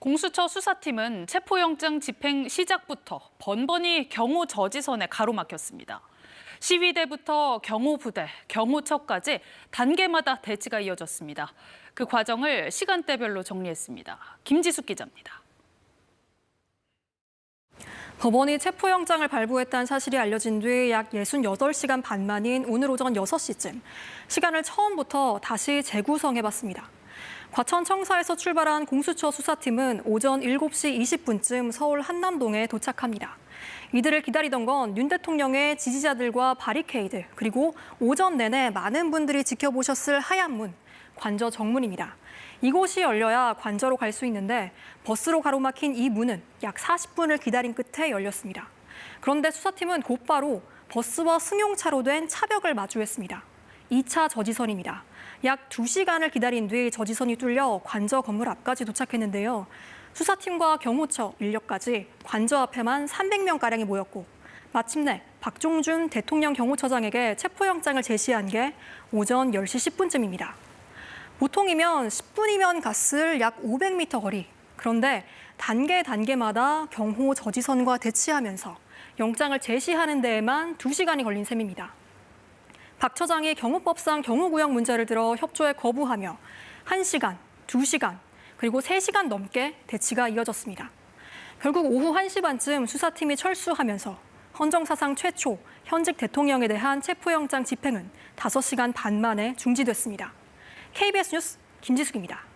공수처 수사팀은 체포영장 집행 시작부터 번번이 경호 저지선에 가로막혔습니다. 시위대부터 경호부대, 경호처까지 단계마다 대치가 이어졌습니다. 그 과정을 시간대별로 정리했습니다. 김지숙 기자입니다. 법원이 체포영장을 발부했다는 사실이 알려진 뒤 약 68시간 반 만인 오늘 오전 6시쯤 시간을 처음부터 다시 재구성해봤습니다. 과천 청사에서 출발한 공수처 수사팀은 오전 7시 20분쯤 서울 한남동에 도착합니다. 이들을 기다리던 건 윤 대통령의 지지자들과 바리케이드 그리고 오전 내내 많은 분들이 지켜보셨을 하얀 문, 관저 정문입니다. 이곳이 열려야 관저로 갈 수 있는데 버스로 가로막힌 이 문은 약 40분을 기다린 끝에 열렸습니다. 그런데 수사팀은 곧바로 버스와 승용차로 된 차벽을 마주했습니다. 2차 저지선입니다. 약 2시간을 기다린 뒤 저지선이 뚫려 관저 건물 앞까지 도착했는데요. 수사팀과 경호처 인력까지 관저 앞에만 300명가량이 모였고 마침내 박종준 대통령 경호처장에게 체포영장을 제시한 게 오전 10시 10분쯤입니다. 보통이면 10분이면 갔을 약 500m 거리. 그런데 단계 단계마다 경호 저지선과 대치하면서 영장을 제시하는 데에만 2시간이 걸린 셈입니다. 박 처장이 경호법상 경호구역 문제를 들어 협조에 거부하며 1시간, 2시간, 그리고 3시간 넘게 대치가 이어졌습니다. 결국 오후 1시 반쯤 수사팀이 철수하면서 헌정사상 최초 현직 대통령에 대한 체포영장 집행은 5시간 반 만에 중지됐습니다. KBS 뉴스 김지숙입니다.